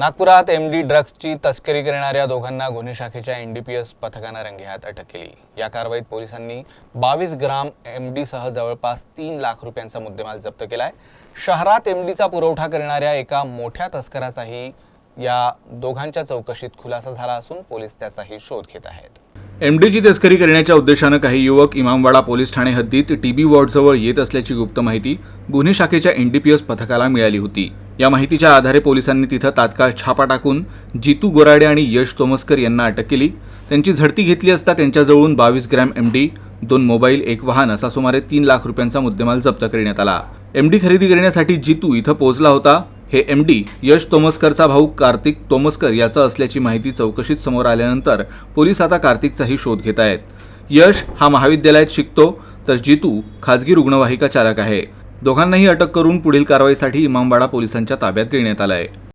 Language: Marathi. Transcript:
नागपुरात एम डी ड्रग्जची तस्करी करणाऱ्या दोघांना गुन्हे शाखेच्या एन डी पी एस पथकानं रंगेहात अटक केली या कारवाईत पोलिसांनी बावीस ग्राम एम डीसह जवळपास तीन लाख रुपयांचा मुद्देमाल जप्त केलाय. शहरात एम डीचा पुरवठा करणाऱ्या एका मोठ्या तस्कराचाही या दोघांच्या चौकशीत खुलासा झाला असून पोलीस त्याचाही शोध घेत आहेत. एमडीची तस्करी करण्याच्या उद्देशानं काही युवक इमामवाडा पोलीस ठाणे हद्दीत टीबी वॉर्डजवळ येत असल्याची गुप्त माहिती गुन्हे शाखेच्या एनडीपीएस पथकाला मिळाली होती. या माहितीच्या आधारे पोलिसांनी तिथं तात्काळ छापा टाकून जितू गोराडे आणि यश तोमस्कर यांना अटक केली. त्यांची झडती घेतली असता त्यांच्याजवळून बावीस ग्रॅम एमडी दोन मोबाईल एक वाहन असा सुमारे तीन लाख रुपयांचा मुद्देमाल जप्त करण्यात आला. एमडी खरेदी करण्यासाठी जितू इथं पोहोचला होता. हे एम डी यश तोमसकरचा भाऊ कार्तिक तोमसकर याचा असल्याची माहिती चौकशीत समोर आल्यानंतर पोलीस आता कार्तिकचाही शोध घेत आहेत. यश हा महाविद्यालयात शिकतो तर जितू खाजगी रुग्णवाहिका चालक आहे. दोघांनाही अटक करून पुढील कारवाईसाठी इमामवाडा पोलिसांच्या ताब्यात देण्यात आलं आहे